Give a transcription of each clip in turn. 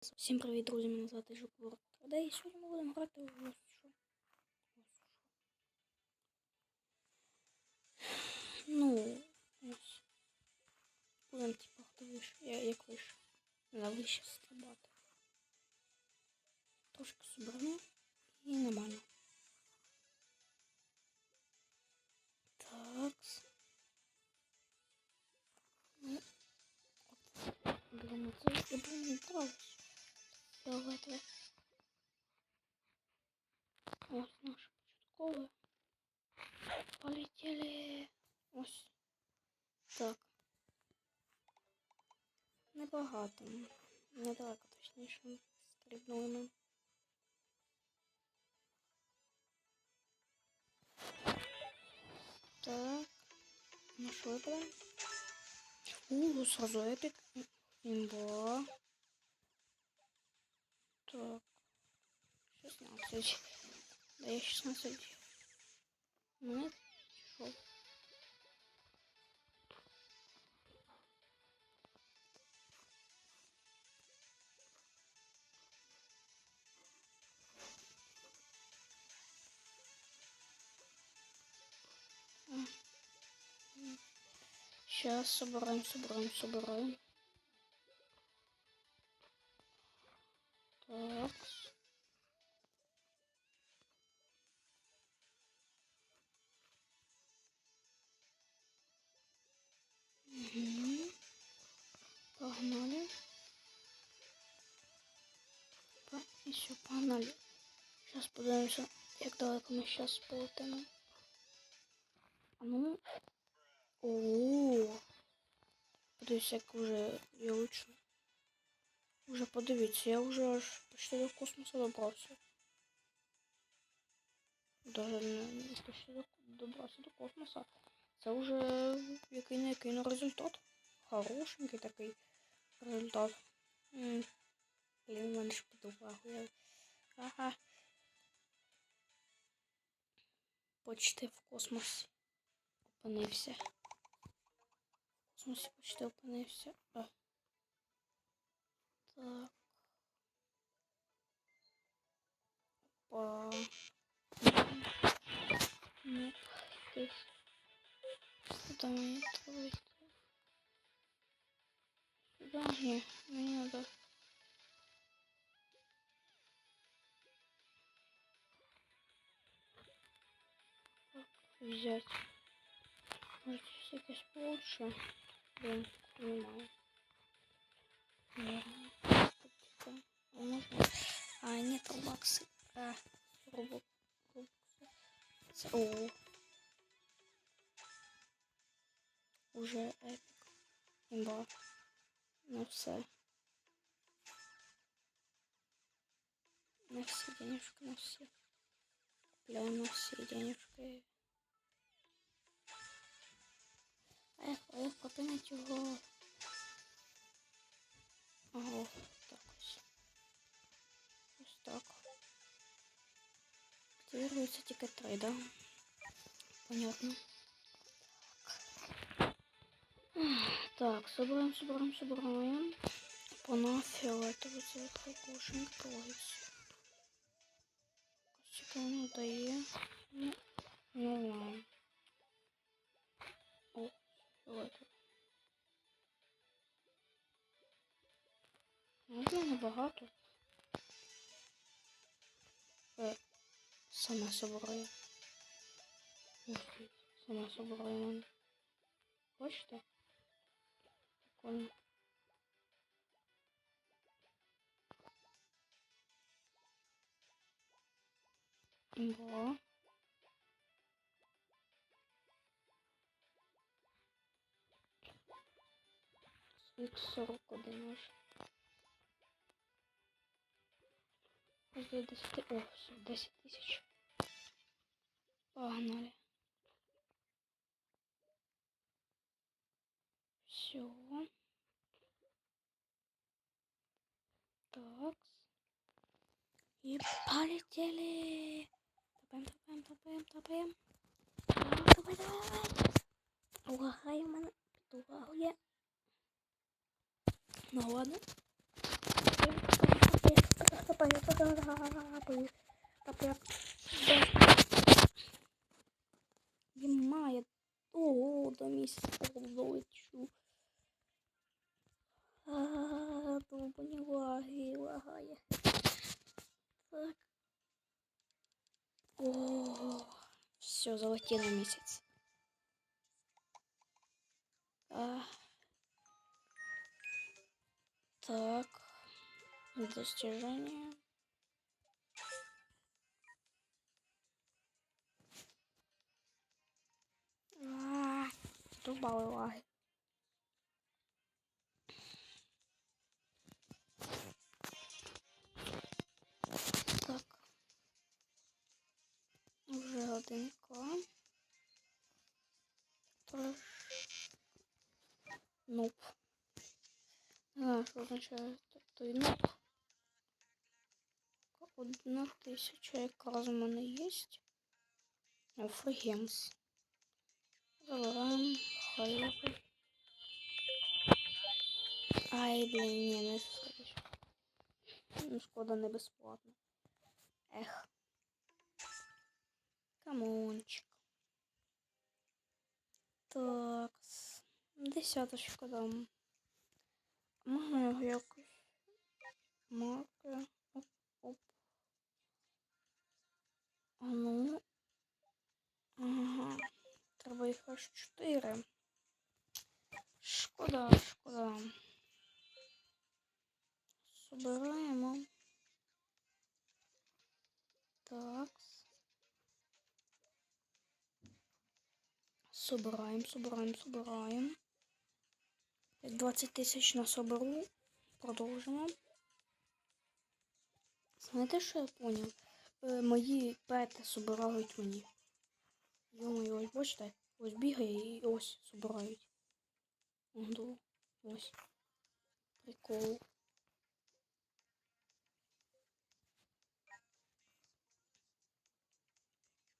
Всім привіт, друзі! Мене звати Жуквор 3D і сьогодні ми будемо грати в ось що. Ну, ось. Будемо типу хто вище, я як вище. На вище стрибати. Трошки соберемо і нормально. Так. Ну, от. Беремо це і будемо Недалеко, точніше. Стрибнули ми. Так. Ну що виберемо? У, сразу епік. Імба. Так. 16. Да я 16 монет шел. Сейчас собираем, собираем, собираем. Так. Угу. Погнали. І все, погнали. Сейчас подивимося, як далеко зараз полетимо. А ну. О. Подивіться, як вже я лучше. Уже подивіться, я вже аж почти до космосу добрався. Даже не, почти до, добрався до космоса. Це вже який не який ну, результат. Хорошенький такий результат. Блін, в мене ж увагою. Ага. Почти в космосі опинився. В космосі почти опинився. А. Так. Опа. Нет, здесь. Куда мне треба йти? Сюда? Не, мне надо. Взять. Может, якось получше? Типа, а? А, нет, рубаксы. А, рубок. Рубаксы. О. Уже эпик. Имба. Ну все. На все денежки, на все. Купляем на все денежки. да? Понятно. Так, собираем, собираем, собираем. Пона фиолетовый це хакошин троїться. Скільки воно дає? Ну, ну ладно. О, фіолетовий. Можна небагато. Е, сама собираю. Сама собираю мене. Бачите? Прикольно. Бо. X41 аж. Возле 10... О, все, 10 тысяч. Погнали. Все. Так. И полетели. Топаем, топаем, топаем, топаем. Давай, давай, давай. Угахай мене. Підугахує. Ну ладно. Я ого, до місяця долечу. довбані лаги, лагає. Так. О, все, залетіло місяць. А, так. Достижение. А, Добавил лаги. Годинка. Тож. Нуп. Не знаю, що означає той нуп. Одна тисяча якраз у мене є. Офігемс. Забираємо. Хай лежить. Ай, блін, ні, не сходиш. Ну, шкода не безплатно. Ех. Камончик. Так. Десяточку дам. Можна якось. Марки. Оп, оп. А ну. Ага. Треба їх аж чотири. Шкода, шкода. Собираємо. Так. Собираємо, собираємо, собираємо. Як 20 тисяч насоберу. Продовжимо. Знаєте, що я поняв? Е, мої пети собирають мені. Йо-моє, ось бачите, ось бігає і ось собирають. Ого, ось. Прикол.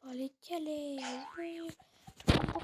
Полетели. Уи.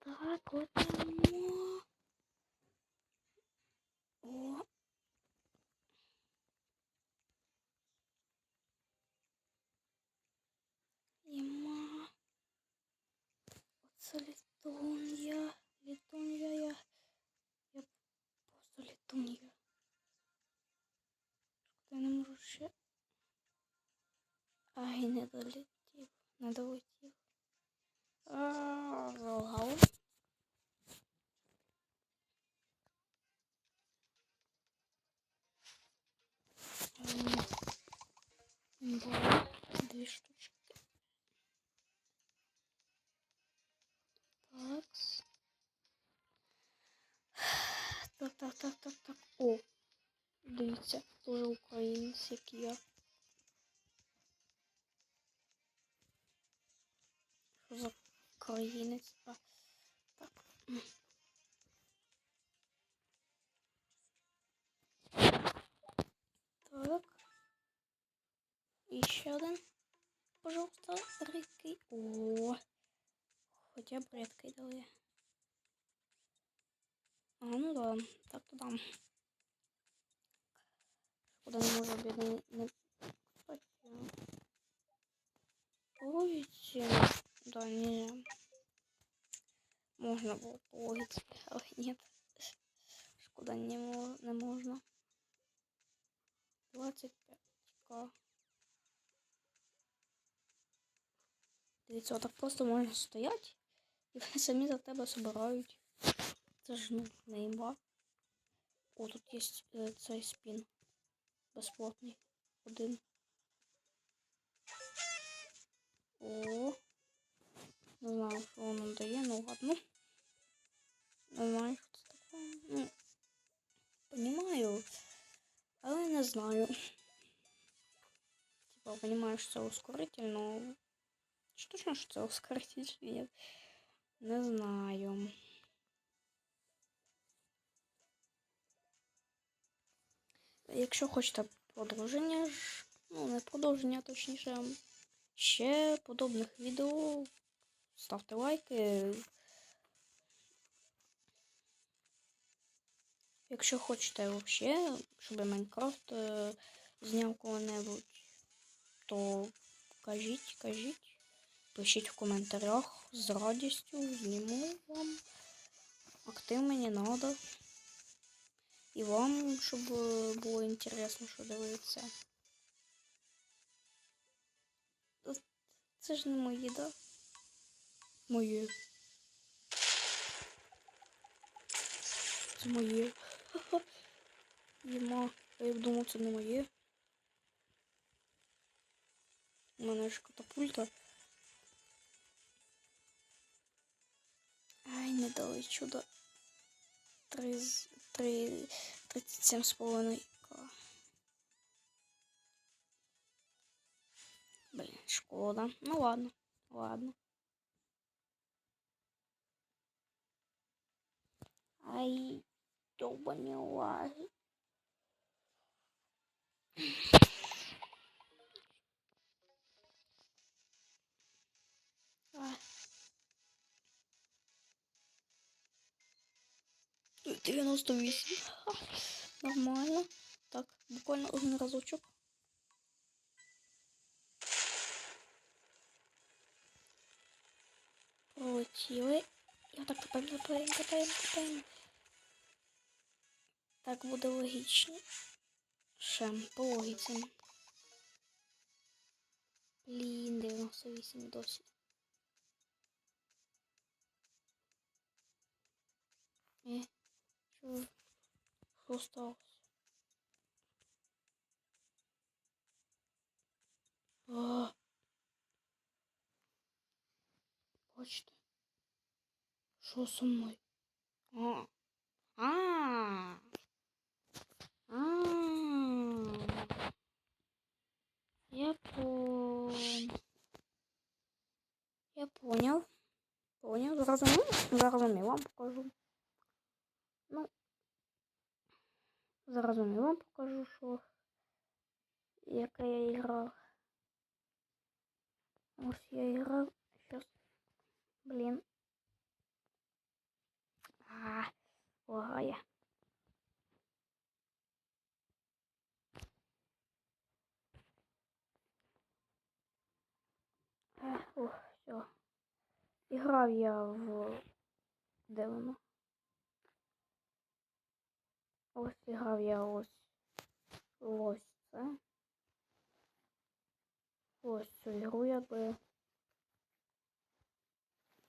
Так, вот оно. О. Ема. Оце літун'я. Літун'я я. Я просто літун'я. Я не можу ще. Ай, не долетів. Не долетів. Було штучки. Так. Так, так, так, так, так. О, дивіться, тоже українець, як я. Українець? А, так. М. Так. І ще один. Пожалуйста, рідкий. О, хоча б рідкий дали. А, ну да, так то дам. Куда не можу бідний не Кстати. Логіці. Да, не. Можно было по але нет. Шкода не, не можна. 25к. Дивіться, так просто можна стояти і вони самі за тебе собирають. Це ж ну, не імба. О, тут є е, цей спін. Безплатний. Один. О. Не знаю, що воно дає, ну ладно. Не знаю, що це таке. Ну, понімаю, але не знаю. Типа, понимаю, що це ускоритель, но... Чи точно, що це ускоритель чи ні? Не знаю. Якщо хочете продовження ну не продовження, точніше, ще подобних відео, ставте лайки. Якщо хочете взагалі, щоб Майнкрафт е, зняв коли-небудь, то кажіть, кажіть. Пишіть в коментарях з радістю, зніму вам. Актив мені надо. І вам, щоб е, було інтересно, що дивитися. Це ж не мої, да? Моє. Це моє. Єма. А я думав, це не моє. У мене ж катапульта. Ай, не дали чудо. Три, з- три, 37 з половиною. Блін, шкода. Ну ладно, ладно. Ай, ёбаный лаги. Ай. 98. Ха, Нормально. Так, буквально один разочок. Пролетіли. І отак тепер копаємо, копаємо, копаємо. Так буде логічно. Ще по логіці. Блін, 98 досі. Е, що? Що сталося? А. Бачите? Що со мною? А. А. А. Я по... Я понял. Понял. Зрозумів? Зрозумів, вам покажу. Ну, зрозумів, вам покажу, що яка я грав. Ось я грав. Сейчас. Блін. А, лагає. Ох, все. Іграв я в... Де воно? Ось іграв я ось ось це. Ось цю ігру я би.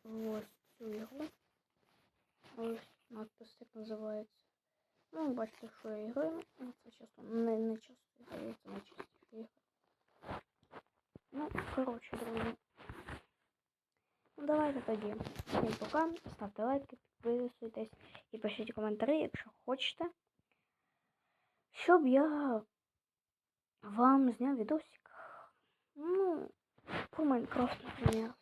Ось цю ігру. Ось надпис як називається. Ну, бачите, що я іграю. Ну, Це часто не, не часто граю, це не часто ігри. Ну, коротше, друзі. Ну, давайте тоді. Всім пока. Ставте лайки, підписуйтесь і пишіть коментарі, якщо хочете. Щоб я вам зняв відосик. Ну, по Майнкрафт, наприклад.